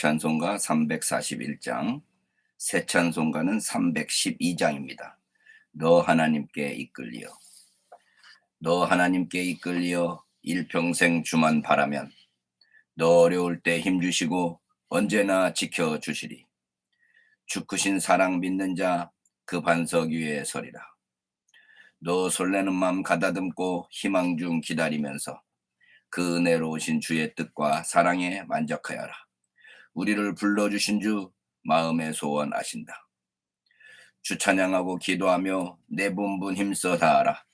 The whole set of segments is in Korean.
찬송가 341장, 새 찬송가는 312장입니다. 너 하나님께 이끌리어. 너 하나님께 이끌리어 일평생 주만 바라면 너 어려울 때 힘주시고 언제나 지켜주시리. 주 크신 사랑 믿는 자 그 반석 위에 서리라. 너 설레는 마음 가다듬고 희망 중 기다리면서 그 은혜로우신 주의 뜻과 사랑에 만족하여라. 우리를 불러주신 주 마음의 소원 아신다. 주 찬양하고 기도하며 내 분분 힘써 다하라.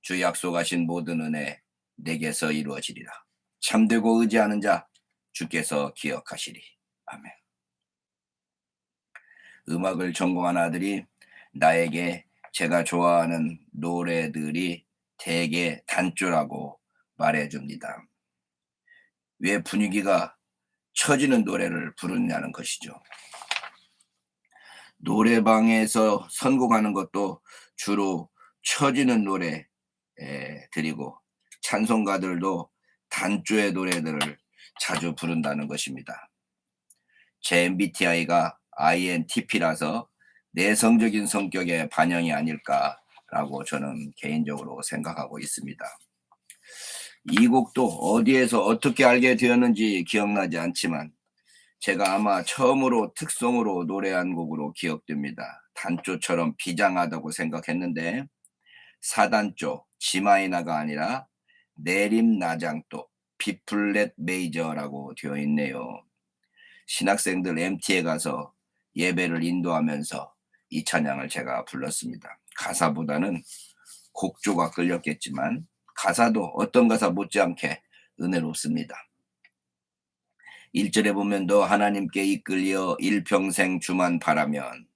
주 약속하신 모든 은혜 내게서 이루어지리라. 참되고 의지하는 자 주께서 기억하시리. 아멘. 음악을 전공한 아들이 나에게 제가 좋아하는 노래들이 대개 단조라고 말해줍니다. 왜 분위기가 처지는 노래를 부르냐는 것이죠. 노래방에서 선곡하는 것도 주로 처지는 노래 드리고 찬송가들도 단조의 노래들을 자주 부른다는 것입니다. 제 MBTI가 INTP라서 내성적인 성격의 반영이 아닐까라고 저는 개인적으로 생각하고 있습니다. 이 곡도 어디에서 어떻게 알게 되었는지 기억나지 않지만 제가 아마 처음으로 특성으로 노래한 곡으로 기억됩니다. 단조처럼 비장하다고 생각했는데 사단조 지마이나가 아니라 내림 나장도 비플렛 메이저라고 되어 있네요. 신학생들 MT에 가서 예배를 인도하면서 이 찬양을 제가 불렀습니다. 가사보다는 곡조가 끌렸겠지만 가사도 어떤 가사 못지않게 은혜롭습니다. 1절에 보면 너 하나님께 이끌려 일평생 주만 바라면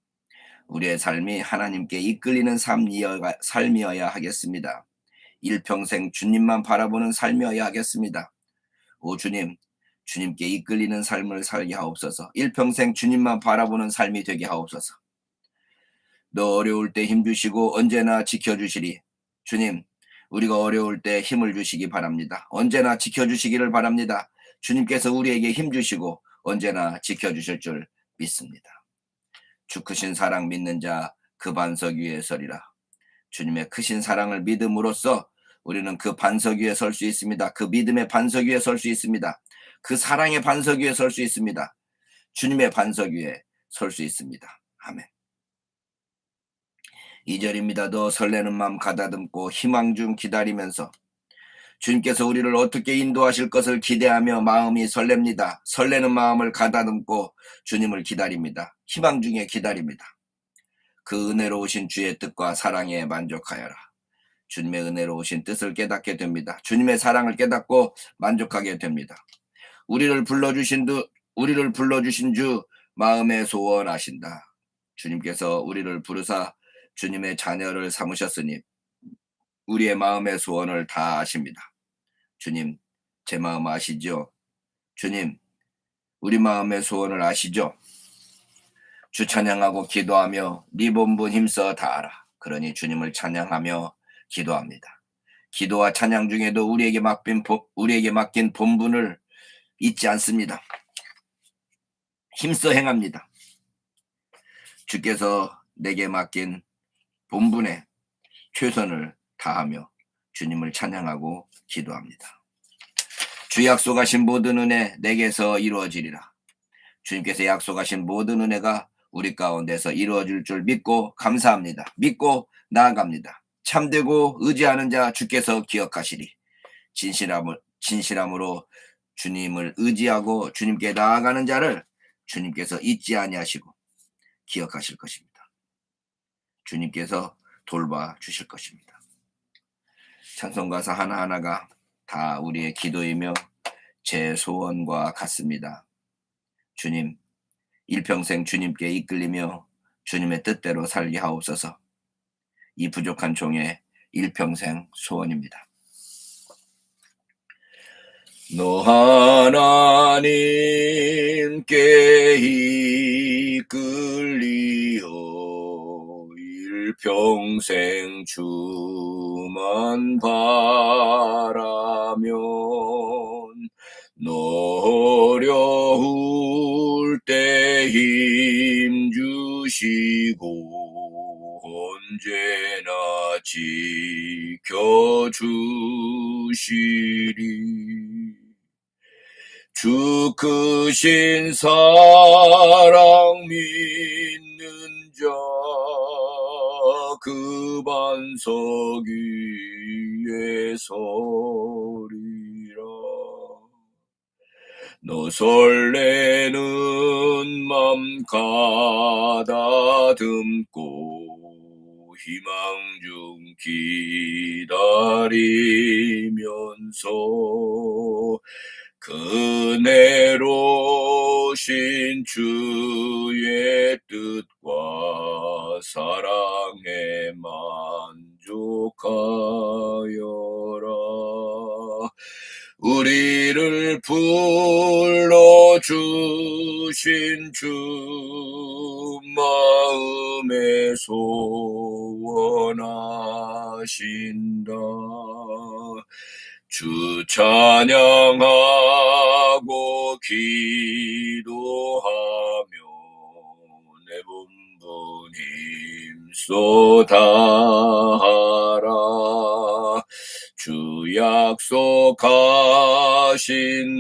우리의 삶이 하나님께 이끌리는 삶이어야 하겠습니다. 일평생 주님만 바라보는 삶이어야 하겠습니다. 오 주님, 주님께 이끌리는 삶을 살게 하옵소서. 일평생 주님만 바라보는 삶이 되게 하옵소서. 너 어려울 때 힘주시고 언제나 지켜주시리. 주님, 우리가 어려울 때 힘을 주시기 바랍니다. 언제나 지켜주시기를 바랍니다. 주님께서 우리에게 힘 주시고 언제나 지켜주실 줄 믿습니다. 주 크신 사랑 믿는 자 그 반석 위에 서리라. 주님의 크신 사랑을 믿음으로써 우리는 그 반석 위에 설 수 있습니다. 그 믿음의 반석 위에 설 수 있습니다. 그 사랑의 반석 위에 설 수 있습니다. 주님의 반석 위에 설 수 있습니다. 아멘. 2절입니다. 너 설레는 마음 가다듬고 희망 중 기다리면서 주님께서 우리를 어떻게 인도하실 것을 기대하며 마음이 설렙니다. 설레는 마음을 가다듬고 주님을 기다립니다. 희망 중에 기다립니다. 그 은혜로우신 주의 뜻과 사랑에 만족하여라. 주님의 은혜로우신 뜻을 깨닫게 됩니다. 주님의 사랑을 깨닫고 만족하게 됩니다. 우리를 불러주신 주, 우리를 불러주신 주 마음의 소원 하신다. 주님께서 우리를 부르사 주님의 자녀를 삼으셨으니 우리의 마음의 소원을 다 아십니다. 주님, 제 마음 아시죠? 주님, 우리 마음의 소원을 아시죠? 주 찬양하고 기도하며 네 본분 힘써 다하라. 그러니 주님을 찬양하며 기도합니다. 기도와 찬양 중에도 우리에게 맡긴 우리에게 맡긴 본분을 잊지 않습니다. 힘써 행합니다. 주께서 내게 맡긴 본분에 최선을 다하며 주님을 찬양하고 기도합니다. 주 약속하신 모든 은혜 내게서 이루어지리라. 주님께서 약속하신 모든 은혜가 우리 가운데서 이루어질 줄 믿고 감사합니다. 믿고 나아갑니다. 참되고 의지하는 자 주께서 기억하시리. 진실함을, 진실함으로 주님을 의지하고 주님께 나아가는 자를 주님께서 잊지 아니하시고 기억하실 것입니다. 주님께서 돌봐 주실 것입니다. 찬송가사 하나하나가 다 우리의 기도이며 제 소원과 같습니다. 주님, 일평생 주님께 이끌리며 주님의 뜻대로 살게 하옵소서. 이 부족한 종의 일평생 소원입니다. 너 하나님께 이끌리어 평생 주만 바라면 어려울 때 힘주시고 언제나 지켜주시리. 주크신 사랑 믿 반석 위에 서리라. 너 설레는 맘 가다듬고 희망 중 기다리면서 그네로 신 주의 뜻과 사랑에 만 족하여라. 우리를 불러 주신 주 마음에 소원하신다. 주 찬양하고 기도하 다하라. 주 약속하신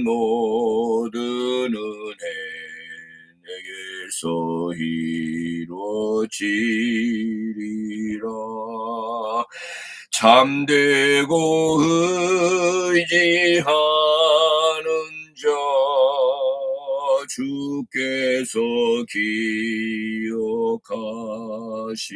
모든 은혜 내게서 이루어지리라. 잠들고 의지하 주께서 기억하시